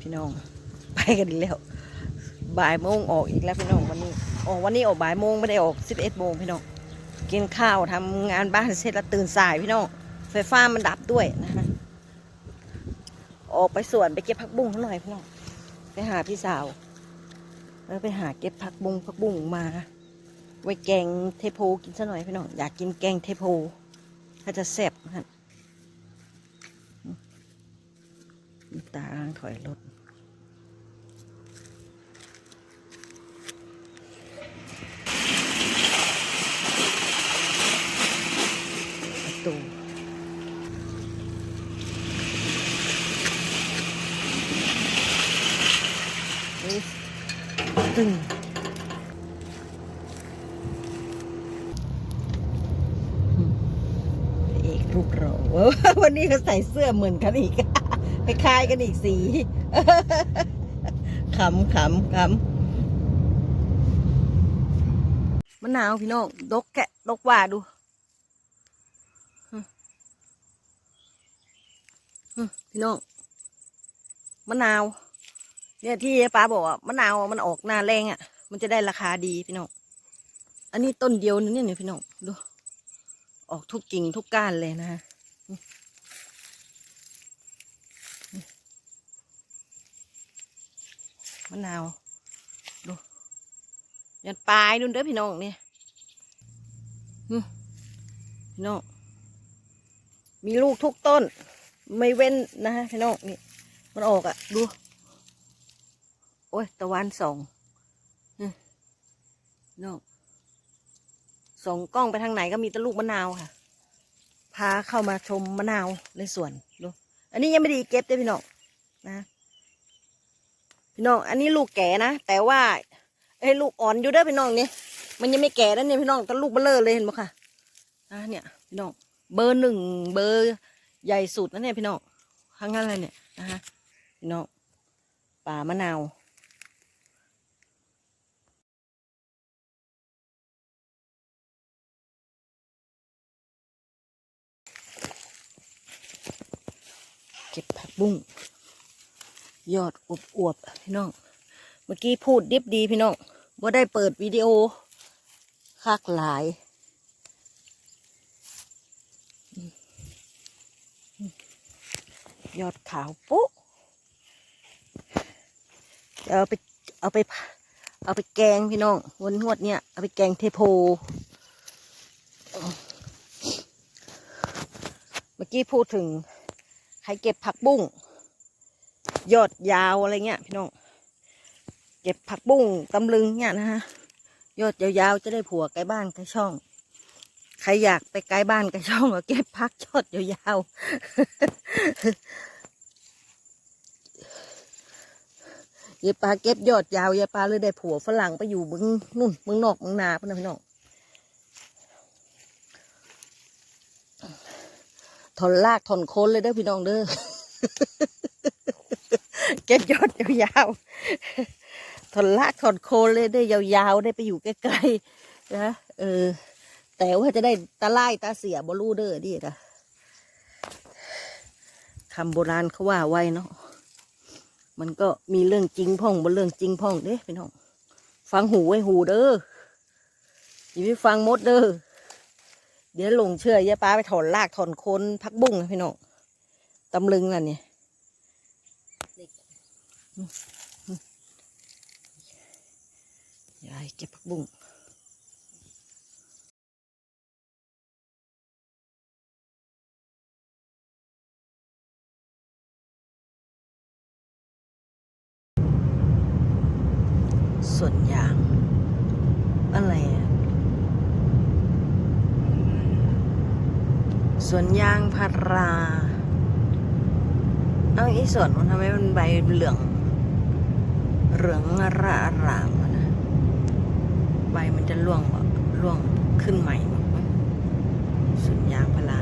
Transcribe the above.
พี่น้อง ไปกันแล้วบ่ายโมงออกอีกแล้วพี่น้องวันนี้ออกวันนี้ออกบ่ายโมงไม่ได้ออกสิบเอ็ดโมงพี่น้องกินข้าวทำงานบ้านเสร็จแล้วตื่นสายพี่น้องไฟฟ้ามันดับด้วยนะฮะออกไปสวนไปเก็บผักบุ้งเขาหน่อยพี่น้องไปหาพี่สาว แล้วไปหาเก็บผักบุ้งผักบุ้งมา ไว้แกงเทโพกินซะหน่อยพี่น้องอยากกินแกงเทโพถ้าจะแซ่บนะฮะตาอ้างถอยรถ ตึงอืมพระเอกรูปหล่อเว้ยวันนี้เขาใส่เสื้อเหมือนกันอีกคล้ายกันอีกสีขำขำขำมะนาวพี่น้องดกแกะดกว่าดูพี่น้องมะนาว เนี่ยที่ป้าบอกว่ามะนาวมันออกหน้าแรงอะ มันจะได้ราคาดีพี่น้องอันนี้ต้นเดียวนึงเนี่ยเนี่ยพี่น้องดู ออกทุกกิ่งทุกก้านเลยนะฮะมะนาวดูยันปลายนู่นเด้อพี่น้องเนี่ยพี่น้องมีลูกทุกต้น ไม่เว้นนะฮะพี่น้องนี่มันออกอะ่ะ ดู โอ้ย ตะวันสองน้องส่องกล้องไปทางไหนก็มีต่ลูกมะนาวค่ะ พาเข้ามาชมมะนาวในสวนดูอันนี้ยังไม่ได้เก็บเลยพี่น้องนะ พี่น้อง อันนี้ลูกแก่นะ แต่ว่าไอ้ลูกอ่อนอยู่เด้อพี่น้องเนี่ยมันยังไม่แก่นะเนี่ยพี่น้องต่ลูกเบลอเลยเห็นไหมคะนะเนี่ยพี่น้อง เบอร์หนึ่งเบอร์ใหญ่สุดนะเนี่ยพี่น้องข้างนั้นเลยเนี่ยนะฮะพี่น้องป่ามะนาว ก็บผักบุ้งยอดอวบอวบๆพี่น้อง เมื่อกี้พูดดิบดีพี่น้องว่าได้เปิดวิดีโอคักหลายยอดขาวปุ๊เอาไปเอาไปเอาไปแกงพี่น้องวันงวดเนี่ยเอาไปแกงเทโพ เมื่อกี้พูดถึง รเก็บผักบุ้งยอดยาวอะไรเงี้ยพี่น้อง เก็บผักบุ้งตำลึงเนี่ยนะฮะยอดยาวๆจะได้ผัวใกล้บ้านใกล้ช่อง ใครอยากไปใกล้บ้านใกล้ช่องก็เก็บผักยอดยาวๆยายปลาเก็บยอดยาวยายปลาเลยได้ผัวฝรั่งไปอยู่มึงนู่นมึงนอกมึงนาพี่น้อง ถอนลากถอนโคนเลยเด้อพี่น้องเด้อเก็บยอดยาวๆถอนลากถอนโคนเลยได้ยาวๆได้ไปอยู่ใกล้ๆนะเออ แต่ว่าจะได้ตาไล่ตาเสียบรูเด้อดินะคำโบราณเขาว่าไว้เนาะมันก็มีเรื่องจริงพ่องบนเรื่องจริงพ่องเด้พี่น้อง ฟังหูไว้หูเด้ออย่าไปฟังมดเด้อ เดี๋ยวลงเชื่อยายป้าไปถอนรากถอนโคนพักบุ้งนะพี่น้องตำลึงน่ะเนี่ยยายเก็บพักบุ้งส่วนยางอะไรอะ สวนยางพารา เอาอีสวนมันทำให้มันใบเหลือง เหลืองอระอร่ามะนะ ใบมันจะร่วงบ่ร่วงขึ้นใหม่สวนยางพารา